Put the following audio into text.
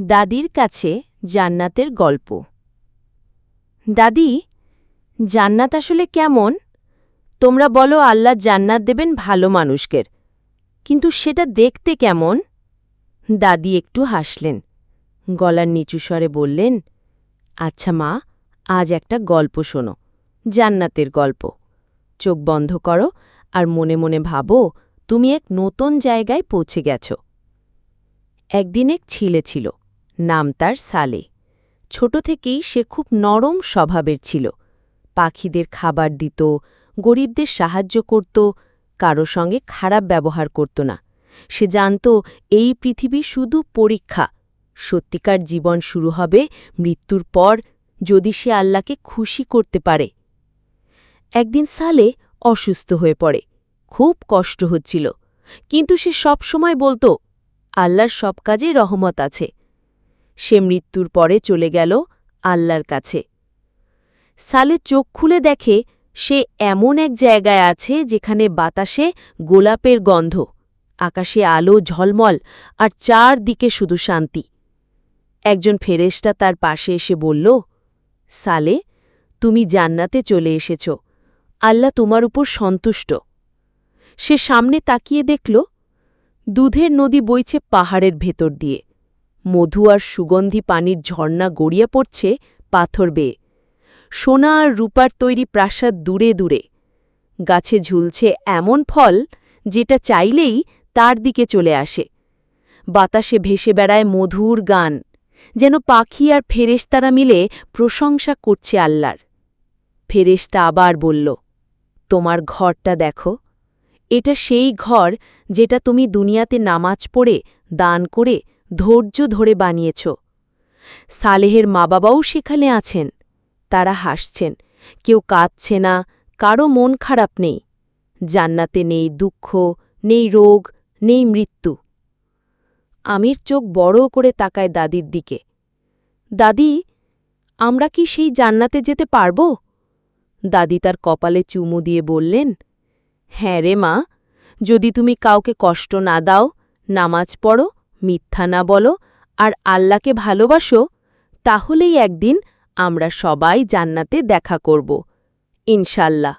দাদির কাছে জান্নাতের গল্প। দাদি, জান্নাত আসলে কেমন? তোমরা বলো আল্লাহ জান্নাত দেবেন ভালো মানুষকের কিন্তু সেটা দেখতে কেমন? দাদি একটু হাসলেন। গলার নিচু স্বরে বললেন আচ্ছা মা, আজ একটা গল্প শোনো, জান্নাতের গল্প। চোখ বন্ধ করো আর মনে মনে ভাবো, তুমি এক নতুন জায়গায় পৌঁছে গেছ। একদিন এক ছিলে ছিল নাম তার সালে। ছোট থেকেই সে খুব নরম স্বভাবের ছিল। পাখিদের খাবার দিত, গরিবদের সাহায্য করত, কারও সঙ্গে খারাপ ব্যবহার করত না। সে জানত, এই পৃথিবী শুধু পরীক্ষা। সত্যিকার জীবন শুরু হবে মৃত্যুর পর, যদি সে আল্লাহকে খুশি করতে পারে। একদিন সালে অসুস্থ হয়ে পড়ে। খুব কষ্ট হচ্ছিল। কিন্তু সে সব সময় বলতো, আল্লাহর সব কাজে রহমত আছে। সে মৃত্যুর পরে চলে গেল আল্লাহর কাছে। সালে চোখ খুলে দেখে সে এমন এক জায়গায় আছে যেখানে বাতাসে গোলাপের গন্ধ, আকাশে আলো, ঝলমল আর চারদিকে শুধু শান্তি। একজন ফেরেশতা তার পাশে এসে বলল, সালে, তুমি জান্নাতে চলে এসেছ। আল্লাহ তোমার উপর সন্তুষ্ট। সে সামনে তাকিয়ে দেখল, দুধের নদী বইছে পাহাড়ের ভেতর দিয়ে। মধু আর সুগন্ধি পানির ঝর্ণা গড়িয়ে পড়ছে পাথর বেয়ে। সোনা আর রূপার তৈরি প্রাসাদ দূরে দূরে। গাছে ঝুলছে এমন ফল যেটা চাইলেই তার দিকে চলে আসে। বাতাসে ভেসে বেড়ায় মধুর গান, যেন পাখি আর ফেরেশতারা মিলে প্রশংসা করছে আল্লাহর। ফেরেশতা আবার বলল, তোমার ঘরটা দেখো। এটা সেই ঘর যেটা তুমি দুনিয়াতে নামাজ পড়ে, দান করে ধৈর্য ধরে বানিয়েছ। সালেহের মা বাবাও সেখানে আছেন। তারা হাসছেন। কেউ কাঁদছে না, কারও মন খারাপ নেই। জান্নাতে নেই দুঃখ, নেই রোগ, নেই মৃত্যু। আমির চোখ বড় করে তাকায় দাদির দিকে। দাদি, আমরা কি সেই জান্নাতে যেতে পারব? দাদি তার কপালে চুমু দিয়ে বললেন হ্যাঁ রে মা, যদি তুমি কাউকে কষ্ট না দাও, নামাজ পড়ো মিথ্যা না বলো আর আল্লাহকে ভালোবাসো তাহলেই একদিন আমরা সবাই জান্নাতে দেখা করব। ইনশাল্লাহ